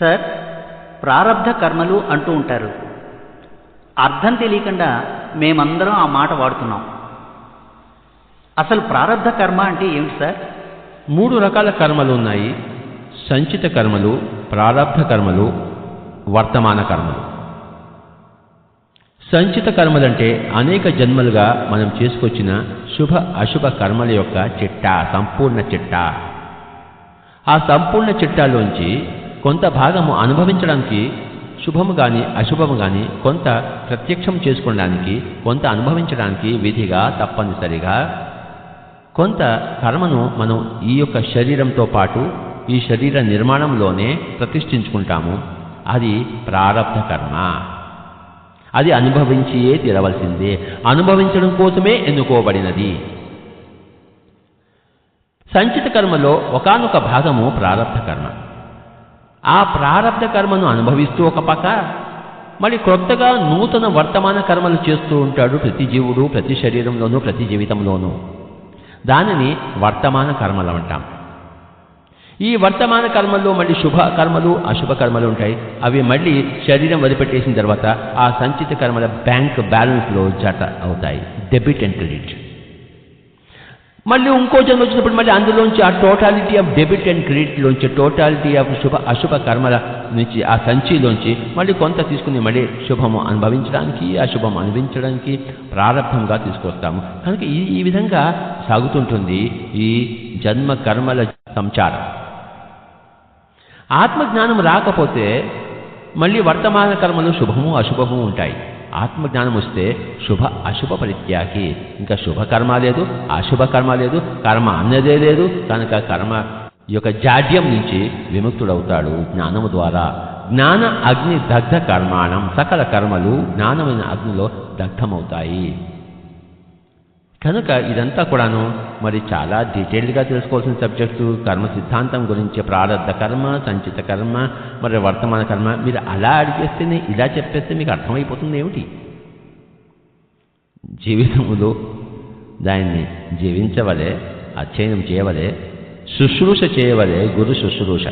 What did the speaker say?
Sir ప్రారబ్ధ కర్మలు అంటూ ఉంటారు. అర్థం తెలియకుండా మేమందరం ఆ మాట వాడుతున్నాం. అసలు ప్రారంధ కర్మ అంటే ఏమిటి సార్? మూడు రకాల కర్మలు ఉన్నాయి. సంచిత కర్మలు ప్రారబ్ధ కర్మలు వర్తమాన కర్మలు. సంచిత కర్మలంటే అనేక జన్మలుగా మనం చేసుకొచ్చిన శుభ అశుభ కర్మల యొక్క చిట్టా సంపూర్ణ చిట్టా. ఆ సంపూర్ణ చిట్టాలోంచి కొంత భాగము అనుభవించడానికి శుభము కానీ అశుభము కానీ కొంత ప్రత్యక్షం చేసుకోవడానికి కొంత అనుభవించడానికి విధిగా తప్పనిసరిగా. కొంత కర్మను మనం ఈ యొక్క శరీరంతో పాటు ఈ శరీర నిర్మాణంలోనే ప్రతిష్ఠించుకుంటాము. అది ప్రారంభ కర్మ. అది అనుభవించియే తీరవలసిందే. అనుభవించడం కోసమే ఎన్నుకోబడినది. సంచిత కర్మలో ఒకానొక భాగము ప్రారంభ కర్మ. ఆ ప్రారబ్ధ కర్మను అనుభవిస్తూ ఒక పక్క మళ్ళీ క్రొత్తగా నూతన వర్తమాన కర్మలు చేస్తూ ఉంటాడు ప్రతి జీవుడు ప్రతి శరీరంలోనూ ప్రతి జీవితంలోనూ. దానిని వర్తమాన కర్మలు అంటాం. ఈ వర్తమాన కర్మల్లో మళ్ళీ శుభ కర్మలు అశుభ కర్మలు ఉంటాయి. అవి మళ్ళీ శరీరం వదిలిపెట్టేసిన తర్వాత ఆ సంచిత కర్మల బ్యాంక్ బ్యాలెన్స్లో జత అవుతాయి. Debit and credit. మళ్ళీ ఇంకో జన్మ వచ్చినప్పుడు మళ్ళీ అందులోంచి ఆ టోటాలిటీ ఆఫ్ డెబిట్ అండ్ క్రెడిట్లోంచి టోటాలిటీ ఆఫ్ శుభ అశుభ కర్మల నుంచి ఆ సంచిలోంచి మళ్ళీ కొంత తీసుకుని మళ్ళీ శుభము అనుభవించడానికి అశుభం అనుభవించడానికి ప్రారంభంగా తీసుకొస్తాము. కనుక ఈ ఈ విధంగా సాగుతుంటుంది ఈ జన్మ కర్మల సంచారం. ఆత్మజ్ఞానం రాకపోతే మళ్ళీ వర్తమాన కర్మలు శుభము అశుభము ఉంటాయి. ఆత్మజ్ఞానం వస్తే శుభ అశుభ పరిత్యాగి. ఇంకా శుభ కర్మ లేదు అశుభ కర్మ లేదు కర్మ అన్నదే లేదు. కనుక కర్మ యొక్క జాడ్యం నుంచి విముక్తుడవుతాడు జ్ఞానము ద్వారా. జ్ఞాన అగ్ని దగ్ధ కర్మాణం సకల కర్మలు జ్ఞానమైన అగ్నిలో దగ్ధమవుతాయి. కనుక ఇదంతా కూడాను మరి చాలా డీటెయిల్డ్గా తెలుసుకోవాల్సిన సబ్జెక్టు కర్మ సిద్ధాంతం గురించి ప్రారంభ కర్మ సంచిత కర్మ మరి వర్తమాన కర్మ మీరు అలా అడిగేస్తేనే ఇలా చెప్పేస్తే మీకు అర్థమైపోతుంది ఏమిటి? జీవితములో దాన్ని జీవించవలే అధ్యయనం చేయవలే శుశ్రూష చేయవలే గురు శుశ్రూష.